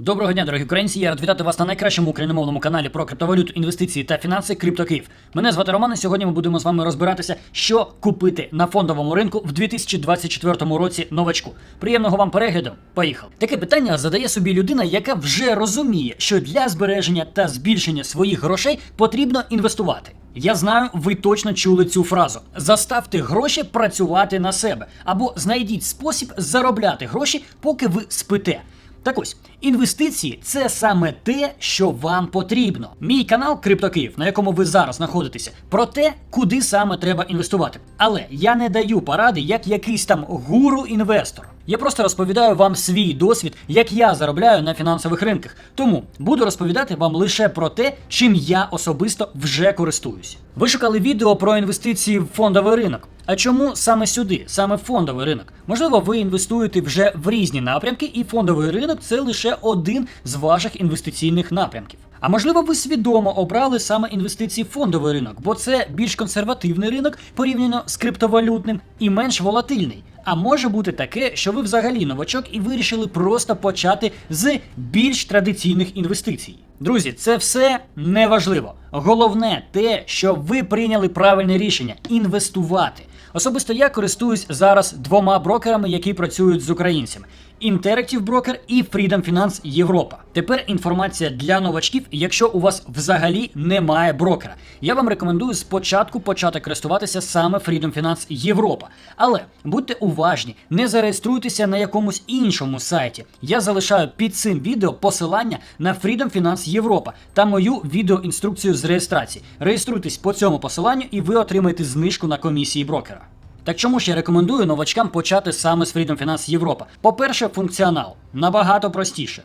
Доброго дня, дорогі українці. Я рад вітати вас на найкращому україномовному каналі про криптовалюту, інвестиції та фінанси CryptoKiv. Мене звати Роман. і Сьогодні ми будемо з вами розбиратися, що купити на фондовому ринку в 2024 році новачку. Приємного вам перегляду. Поїхали. Таке питання задає собі людина, яка вже розуміє, що для збереження та збільшення своїх грошей потрібно інвестувати. Я знаю, ви точно чули цю фразу: заставте гроші працювати на себе або знайдіть спосіб заробляти гроші, поки ви спите. Так ось, інвестиції це саме те, що вам потрібно. Мій канал CryptoKiv, на якому ви зараз знаходитеся, про те, куди саме треба інвестувати. Але я не даю поради як якийсь там гуру-інвестор. Я просто розповідаю вам свій досвід, як я заробляю на фінансових ринках. Тому буду розповідати вам лише про те, чим я особисто вже користуюсь. Ви шукали відео про інвестиції в фондовий ринок. А чому саме сюди, саме фондовий ринок? Можливо, ви інвестуєте вже в різні напрямки, і фондовий ринок це лише один з ваших інвестиційних напрямків. А можливо, ви свідомо обрали саме інвестиції в фондовий ринок, бо це більш консервативний ринок порівняно з криптовалютним і менш волатильний. А може бути таке, що ви взагалі новачок і вирішили просто почати з більш традиційних інвестицій. Друзі, це все не важливо. Головне те, що ви прийняли правильне рішення інвестувати. Особисто я користуюсь зараз двома брокерами, які працюють з українцями: Interactive Broker і Freedom Finance Європа. Тепер інформація для новачків, якщо у вас взагалі немає брокера. Я вам рекомендую спочатку почати користуватися саме Freedom Finance Європа. Але будьте уважні, не зареєструйтеся на якомусь іншому сайті. Я залишаю під цим відео посилання на Freedom Finance Європа та мою відеоінструкцію з реєстрації. Реєструйтесь по цьому посиланню і ви отримаєте знижку на комісії брокера. Так чому ж я рекомендую новачкам почати саме з Freedom Finance Європа? По-перше, функціонал набагато простіше.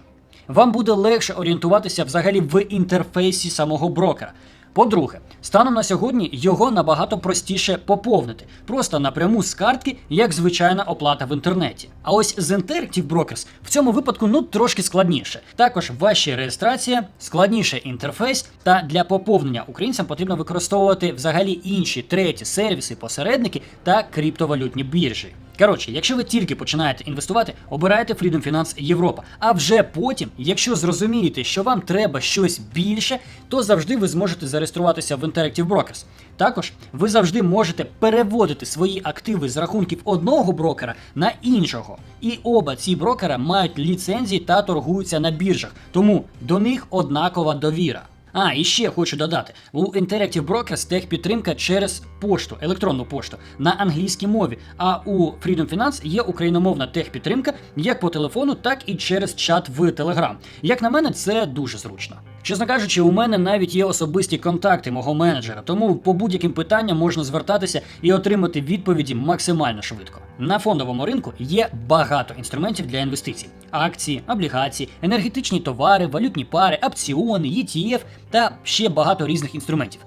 Вам буде легше орієнтуватися взагалі в інтерфейсі самого брокера. По-друге, станом на сьогодні його набагато простіше поповнити, просто напряму з картки, як звичайна оплата в інтернеті. А ось з Interactive Brokers в цьому випадку ну трошки складніше. Також ваша реєстрація, складніший інтерфейс, та для поповнення українцям потрібно використовувати взагалі інші треті сервіси, посередники та криптовалютні біржі. Коротше, якщо ви тільки починаєте інвестувати, обирайте Freedom Finance Європа. А вже потім, якщо зрозумієте, що вам треба щось більше, то завжди ви зможете зареєструватися в Interactive Brokers. Також ви завжди можете переводити свої активи з рахунків одного брокера на іншого. І оба ці брокера мають ліцензії та торгуються на біржах, тому до них однакова довіра. А, і ще хочу додати: у Interactive Brokers техпідтримка через пошту, електронну пошту на англійській мові. А у Freedom Finance є україномовна техпідтримка як по телефону, так і через чат в Telegram. Як на мене, це дуже зручно. Чесно кажучи, у мене навіть є особисті контакти мого менеджера, тому по будь-яким питанням можна звертатися і отримати відповіді максимально швидко. На фондовому ринку є багато інструментів для інвестицій: акції, облігації, енергетичні товари, валютні пари, опціони, ETF та ще багато різних інструментів.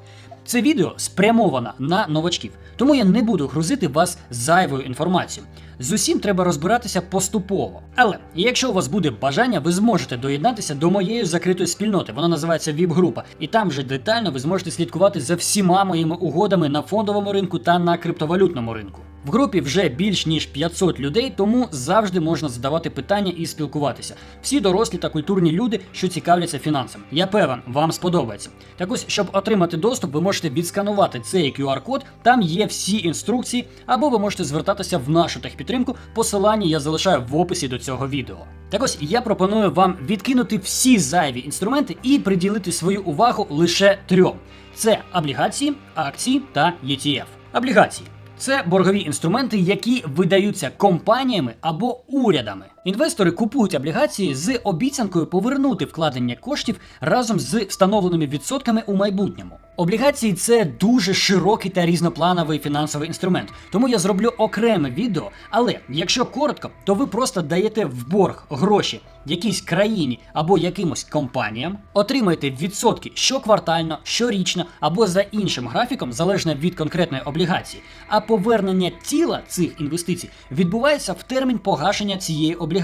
Це відео спрямовано на новачків, тому я не буду грузити вас зайвою інформацією. З усім треба розбиратися поступово. Але якщо у вас буде бажання, ви зможете доєднатися до моєї закритої спільноти. Вона називається ВІП-група, і там вже детально ви зможете слідкувати за всіма моїми угодами на фондовому ринку та на криптовалютному ринку. В групі вже більш ніж 500 людей, тому завжди можна задавати питання і спілкуватися. Всі дорослі та культурні люди, що цікавляться фінансами. Я певен, вам сподобається. Так ось, щоб отримати доступ, ви можете відсканувати цей QR-код, там є всі інструкції, або ви можете звертатися в нашу техпідтримку. Посилання я залишаю в описі до цього відео. Так ось я пропоную вам відкинути всі зайві інструменти і приділити свою увагу лише трьом: це облігації, акції та ETF. Облігації. Це боргові інструменти, які видаються компаніями або урядами. Інвестори купують облігації з обіцянкою повернути вкладення коштів разом з встановленими відсотками у майбутньому. Облігації це дуже широкий та різноплановий фінансовий інструмент, тому я зроблю окреме відео. Але якщо коротко, то ви просто даєте в борг гроші якійсь країні або якимось компаніям, отримаєте відсотки щоквартально, щорічно або за іншим графіком, залежно від конкретної облігації. А повернення тіла цих інвестицій відбувається в термін погашення цієї облігації.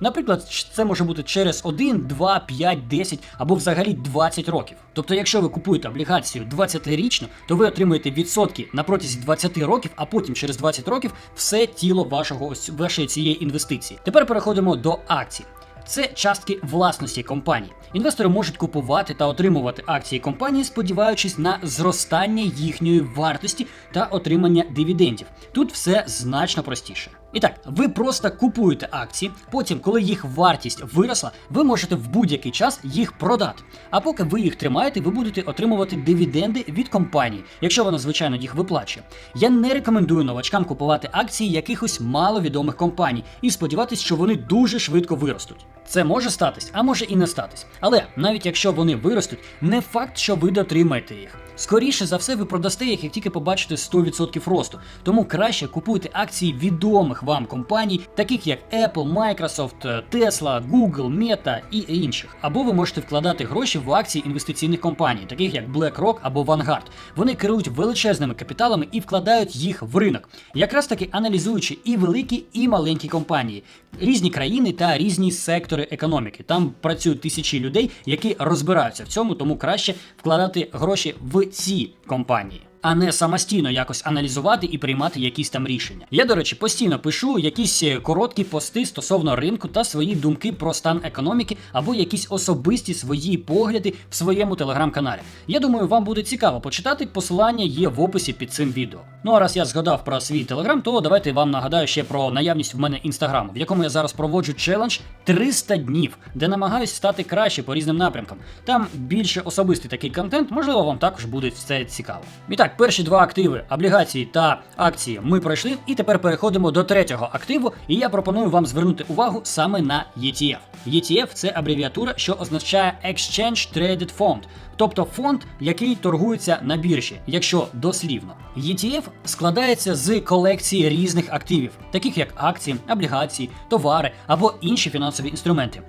Наприклад, це може бути через 1, 2, 5, 10 або взагалі 20 років. Тобто, якщо ви купуєте облігацію 20-річну, то ви отримуєте відсотки на протязі 20 років, а потім через 20 років все тіло вашого вашої цієї інвестиції. Тепер переходимо до акцій. це частки власності компанії. Інвестори можуть купувати та отримувати акції компанії, сподіваючись на зростання їхньої вартості та отримання дивідендів. Тут все значно простіше. І так, ви просто купуєте акції, потім, коли їх вартість виросла, ви можете в будь-який час їх продати. А поки ви їх тримаєте, ви будете отримувати дивіденди від компанії, якщо вона, звичайно, їх виплачує. Я не рекомендую новачкам купувати акції якихось маловідомих компаній і сподіватися, що вони дуже швидко виростуть. Це може статись, а може і не статись. Але навіть якщо вони виростуть, не факт, що ви дотримаєте їх. Скоріше за все, ви продасте їх, як тільки побачите 100% росту. Тому краще купуйте акції відомих вам компаній, таких як Apple, Microsoft, Tesla, Google, Meta і інших. Або ви можете вкладати гроші в акції інвестиційних компаній, таких як BlackRock або Vanguard. Вони керують величезними капіталами і вкладають їх в ринок, якраз таки аналізуючи і великі, і маленькі компанії, різні країни та різні сектори економіки. Там працюють тисячі людей, які розбираються в цьому, тому краще вкладати гроші в ці компанії. А не самостійно якось аналізувати і приймати якісь там рішення. Я, до речі, постійно пишу якісь е, короткі пости стосовно ринку та свої думки про стан економіки або якісь особисті свої погляди в своєму телеграм-каналі. Я думаю, вам буде цікаво почитати. Посилання є в описі під цим відео. Ну а раз я згадав про свій телеграм, то давайте вам нагадаю ще про наявність в мене інстаграму, в якому я зараз проводжу челендж 300 днів, де намагаюсь стати краще по різним напрямкам. Там більше особистий такий контент, можливо, вам також буде це цікаво. І так, перші два активи, облігації та акції ми пройшли, і тепер переходимо до третього активу, і я пропоную вам звернути увагу саме на ETF. ETF – це абревіатура, що означає Exchange Traded Fund, тобто фонд, який торгується на біржі, якщо дослівно. ETF складається з колекції різних активів, таких як акції, облігації, товари або інші фінансові інструменти.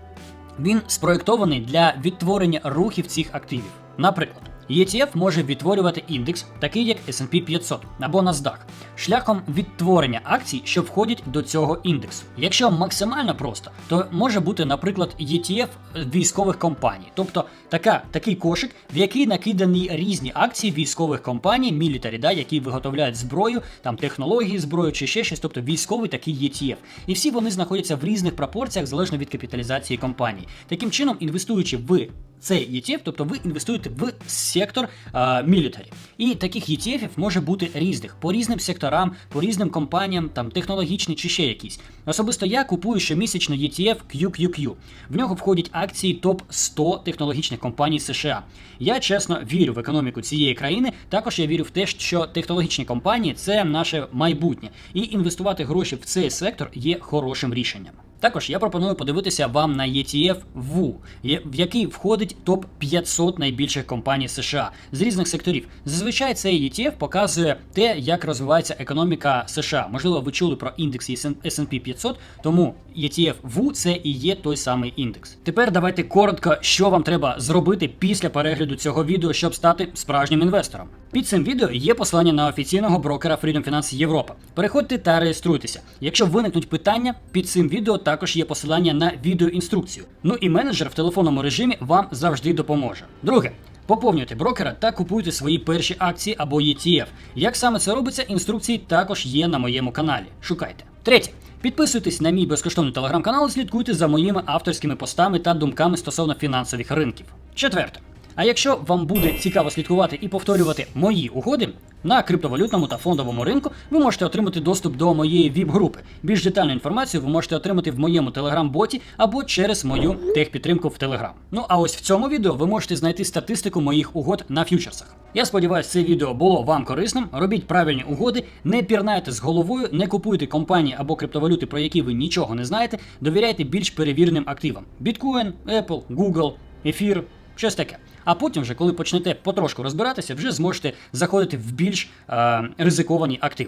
Він спроєктований для відтворення рухів цих активів. Наприклад, ETF може відтворювати індекс, такий як S&P 500 або NASDAQ, шляхом відтворення акцій, що входять до цього індексу. Якщо максимально просто, то може бути, наприклад, ETF військових компаній, тобто така, такий кошик, в який накидані різні акції військових компаній, мілітарі, да, які виготовляють зброю, там технології зброю чи ще щось, тобто військовий такий ETF. І всі вони знаходяться в різних пропорціях залежно від капіталізації компанії. Таким чином, інвестуючи в цей ETF, тобто ви інвестуєте в сектор мілітарі. І таких ETF може бути різних по різним секторам, по різним компаніям, там технологічні чи ще якісь. Особисто я купую щомісячно ETF QQQ. В нього входять акції топ 100 технологічних компаній США. Я чесно вірю в економіку цієї країни. Також я вірю в те, що технологічні компанії це наше майбутнє, і інвестувати гроші в цей сектор є хорошим рішенням. Також я пропоную подивитися вам на ETF WU, в який входить топ 500 найбільших компаній США з різних секторів. Зазвичай цей ETF показує те, як розвивається економіка США. Можливо, ви чули про індекс S&P 500, тому ETF WU – це і є той самий індекс. Тепер давайте коротко, що вам треба зробити після перегляду цього відео, щоб стати справжнім інвестором. Під цим відео є посилання на офіційного брокера Freedom Finance Європа. Переходьте та реєструйтеся. Якщо виникнуть питання, під цим відео також є посилання на відеоінструкцію. Ну і менеджер в телефонному режимі вам завжди допоможе. Друге. Поповнюйте брокера та купуйте свої перші акції або ETF. Як саме це робиться, інструкції також є на моєму каналі. Шукайте. Третє. Підписуйтесь на мій безкоштовний телеграм-канал і слідкуйте за моїми авторськими постами та думками стосовно фінансових ринків. Четверте. А якщо вам буде цікаво слідкувати і повторювати мої угоди на криптовалютному та фондовому ринку, ви можете отримати доступ до моєї ВІП-групи. Більш детальну інформацію ви можете отримати в моєму телеграм-боті або через мою техпідтримку в Телеграм. Ну а ось в цьому відео ви можете знайти статистику моїх угод на фьючерсах. Я сподіваюся, це відео було вам корисним. Робіть правильні угоди, не пірнайте з головою, не купуйте компанії або криптовалюти, про які ви нічого не знаєте. Довіряйте більш перевіреним активам: Bitcoin, Apple, Google, ефір, щось таке. А потім, вже, коли почнете потрошку розбиратися, вже зможете заходити в більш е, ризиковані активи.